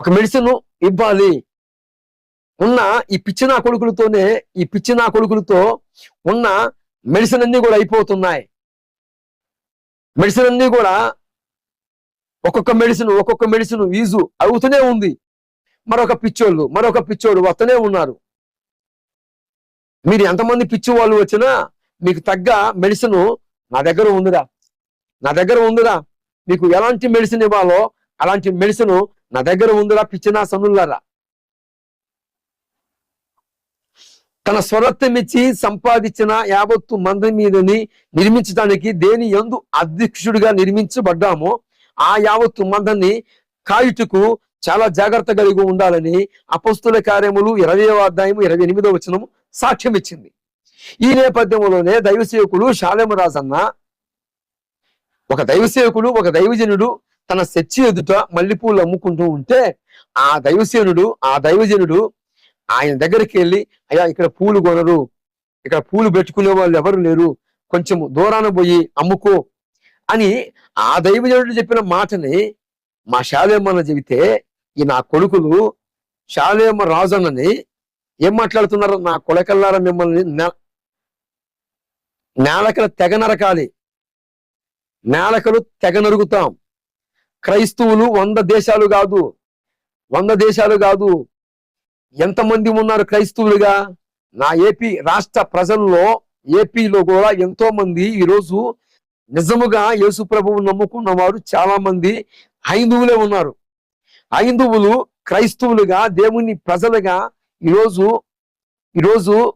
ఒక మెడిసిన్ ఇవ్వాలి. ఉన్న ఈ పిచ్చి నా కొడుకులతోనే ఈ పిచ్చి నా కొడుకులతో ఉన్న మెడిసిన్ అన్ని కూడా అయిపోతున్నాయి. మెడిసిన్ అన్ని కూడా ఒక్కొక్క మెడిసిన్ ఒక్కొక్క మెడిసిన్ ఈజు అవుతూనే ఉంది. మరొక పిచ్చోళ్ళు మరొక పిచ్చోడు వస్తూనే ఉన్నారు. మీరు ఎంతమంది పిచ్చి వాళ్ళు వచ్చినా మీకు తగ్గ మెడిసిన్ నా దగ్గర ఉందిరా. నా దగ్గర ఉందిరా. మీకు ఎలాంటి మెడిసిన్ ఇవ్వాలో అలాంటి మెడిసిన్ నా దగ్గర ఉందిరా పిచ్చినా సనులరా తన స్వరత్వమిచ్చి సంపాదించిన యావత్తు మంద మీదని నిర్మించడానికి దేని ఎందు అధ్యక్షుడిగా నిర్మించబడ్డామో ఆ యావత్తు మందని కాయుటకు చాలా జాగ్రత్త కలిగి ఉండాలని అపస్తుల కార్యములు ఇరవై అధ్యాయము ఇరవై ఎనిమిదో వచనము సాక్ష్యం ఇచ్చింది ఈ నేపథ్యంలోనే దైవ సేవకుడు శాలేమరాజన్న ఒక దైవసేవకుడు ఒక దైవజనుడు తన చర్చి ఎదుట మల్లెపూలు అమ్ముకుంటూ ఉంటే ఆ దైవసేనుడు ఆ దైవజనుడు ఆయన దగ్గరికి వెళ్ళి అయ్యా ఇక్కడ పూలు కొనరు. ఇక్కడ పూలు పెట్టుకునే వాళ్ళు ఎవరు లేరు. కొంచెం దూరాన పోయి అమ్ముకో. అని ఆ దైవజనుడు చెప్పిన మాటని మా శాలేమన్న చెబితే ఈ నా కొడుకులు శాలేమ రాజన్నని ఏం మాట్లాడుతున్నారు? నా కొడకల్లారా మిమ్మల్ని నేలకలు నేలకల తెగ నరకాలి. నేలకలు తెగ నరుగుతాం. క్రైస్తవులు వంద దేశాలు కాదు. వంద దేశాలు కాదు. ఎంతమంది ఉన్నారు క్రైస్తవులుగా? నా ఏపీ రాష్ట్ర ప్రజల్లో ఏపీలో కూడా ఎంతో మంది ఈరోజు నిజముగా యేసు ప్రభువు నమ్ముకున్న వారు చాలా మంది హైందువులే ఉన్నారు. హైందువులు క్రైస్తవులుగా దేవుని ప్రజలుగా ఈరోజు ఈరోజు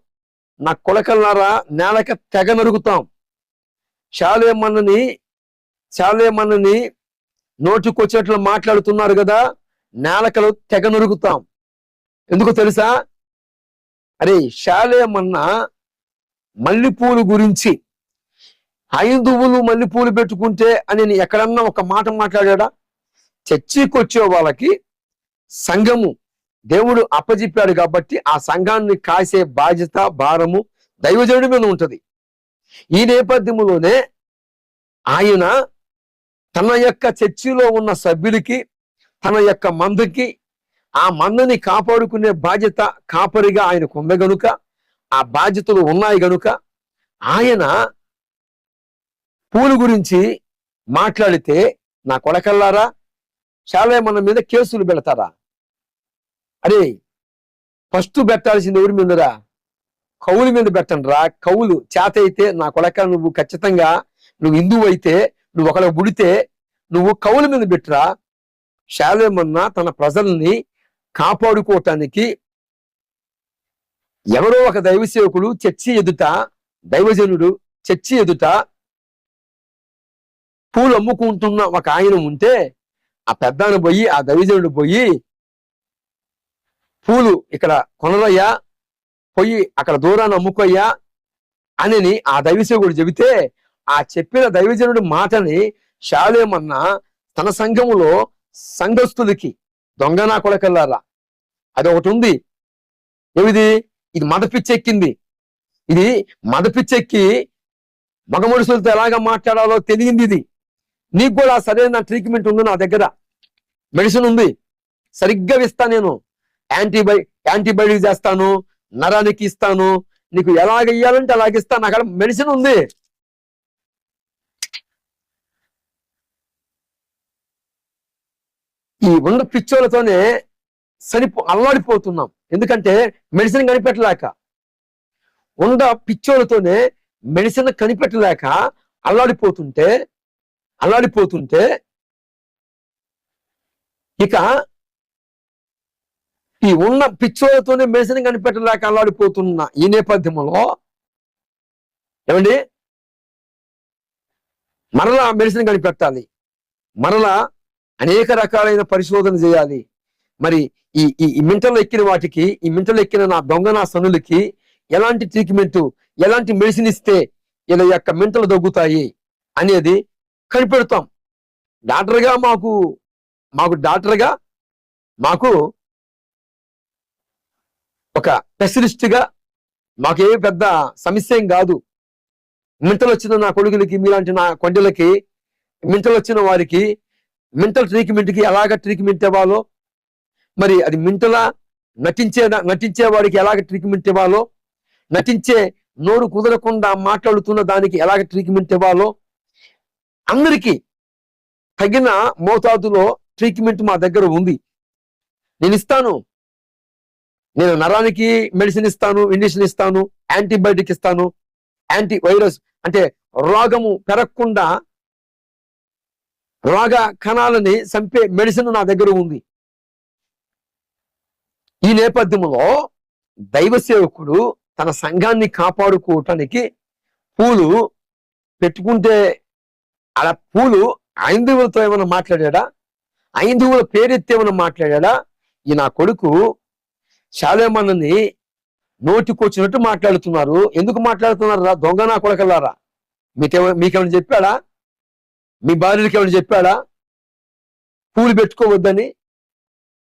నా కొలకల్లారా నేలక తెగ నరుగుతాం. చాలేమన్నని శాలేమన్నని నోటికొచ్చేట్లు మాట్లాడుతున్నారు కదా నేలకలు తెగ నొరుగుతాం ఎందుకు తెలుసా? అరే శాలేమన్న మల్లెపూలు గురించి హైందువులు మల్లెపూలు పెట్టుకుంటే అని ఎక్కడన్నా ఒక మాట మాట్లాడా చర్చికొచ్చే వాళ్ళకి సంఘము దేవుడు అప్పజెప్పాడు కాబట్టి ఆ సంఘాన్ని కాసే బాధ్యత భారము దైవజనుడి మీద ఉంటుంది. ఈ నేపథ్యంలోనే ఆయన తన యొక్క చర్చిలో ఉన్న సభ్యులకి తన యొక్క మందుకి ఆ మందని కాపాడుకునే బాధ్యత కాపరిగా ఆయనకు ఉంది గనుక ఆ బాధ్యతలు ఉన్నాయి గనుక ఆయన పూలు గురించి మాట్లాడితే నా కొడకల్లారా చాలా మన మీద కేసులు పెడతారా? అరే ఫస్ట్ పెట్టాల్సింది ఎవరి మీదరా? కవుల మీద పెట్టండి రా కవులు చేత అయితే నా కొడక నువ్వు ఖచ్చితంగా నువ్వు హిందువు అయితే నువ్వు ఒకళ్ళ పుడితే నువ్వు కవుల మీద పెట్టురా. శాలేమన్న తన ప్రజల్ని కాపాడుకోవటానికి ఎవరో ఒక దైవ సేవకుడు చర్చి ఎదుట దైవజనుడు చర్చి ఎదుట పూలు అమ్ముకుంటున్న ఒక ఆయన ఉంటే ఆ పెద్దాను పోయి ఆ దైవజనుడు పోయి పూలు ఇక్కడ కొనరయ్యా పోయి అక్కడ దూరాన్ని అమ్ముకోయ్యా అని ఆ దైవసేవుడు చెబితే ఆ చెప్పిన దైవజనుడి మాటని శాలేమన్న తన సంఘములో సంఘస్థులకి దొంగనా కొడకల్లారా? అది ఒకటి ఉంది ఏమిది? ఇది మద పిచ్చెక్కింది ఇది మద పిచ్చెక్కి మగ మనుషులతో ఎలాగ మాట్లాడాలో తెలియంది ఇది. నీకు కూడా సరైన ట్రీట్మెంట్ ఉంది నా దగ్గర. మెడిసిన్ ఉంది. సరిగ్గా ఇస్తా నేను. యాంటీబై యాంటీబయాటిక్ చేస్తాను. నరానికి ఇస్తాను. నీకు ఎలాగ ఇయ్యాలంటే అలాగ ఇస్తాను అక్కడ మెడిసిన్ ఉంది. ఈ ఉన్న పిచ్చోళ్ళతోనే సరిపో అల్లాడిపోతున్నాం. ఎందుకంటే మెడిసిన్ కనిపెట్టలేక. ఉండ పిచ్చోళ్ళతోనే మెడిసిన్ కనిపెట్టలేక అల్లాడిపోతుంటే అల్లాడిపోతుంటే ఇక ఈ ఉన్న పిచ్చోలతోనే మెడిసిన్ కనిపెట్టలేక అల్లాడిపోతున్న ఈ నేపథ్యంలో ఏమండి? మరలా మెడిసిన్ కనిపెట్టాలి. మరలా అనేక రకాలైన పరిశోధన చేయాలి. మరి ఈ ఈ మింటలు ఎక్కిన వాటికి ఈ మింటలు ఎక్కిన నా దొంగ నా సనులకి ఎలాంటి ట్రీట్మెంట్ ఎలాంటి మెడిసిన్ ఇస్తే ఇలా యొక్క మింటలు తగ్గుతాయి అనేది కనిపెడతాం. డాక్టర్గా మాకు మాకు డాక్టర్గా మాకు ఒక స్పెషలిస్ట్గా మాకే పెద్ద సమస్య ఏం కాదు. మింటలు వచ్చిన నా కొడుకులకి మీలాంటి నా కొండలకి మింటలు వచ్చిన వారికి మెంటల్ ట్రీట్మెంట్కి ఎలాగ ట్రీట్మెంట్ ఇవ్వాలో మరి అది మింటలా నటించే నటించేవాడికి ఎలాగ ట్రీట్మెంట్ ఇవ్వాలో నటించే నోరు కుదరకుండా మాట్లాడుతున్న దానికి ఎలాగ ట్రీట్మెంట్ ఇవ్వాలో అందరికీ తగిన మోతాదులో ట్రీట్మెంట్ మా దగ్గర ఉంది. నేను ఇస్తాను. నేను నరానికి మెడిసిన్ ఇస్తాను ఇంజక్షన్ ఇస్తాను యాంటీబయాటిక్ ఇస్తాను యాంటీ వైరస్ అంటే రోగము పెరగకుండా రోగ కణాలని చంపే మెడిసిన్ నా దగ్గర ఉంది. ఈ నేపథ్యంలో దైవ సేవకుడు తన సంఘాన్ని కాపాడుకోవటానికి పూలు పెట్టుకుంటే అలా పూలు ఐందువులతో ఏమైనా మాట్లాడా ఐందువుల పేరెత్తి ఏమైనా మాట్లాడా ఈ నా కొడుకు శాలేమన్నని నోటికొచ్చినట్టు మాట్లాడుతున్నారు. ఎందుకు మాట్లాడుతున్నారు రా? దొంగ నా కొడకల్లారా? మీకేమ మీకేమైనా చెప్పాడా? మీ భార్యలకి ఏమైనా చెప్పాడా పూలు పెట్టుకోవద్దని?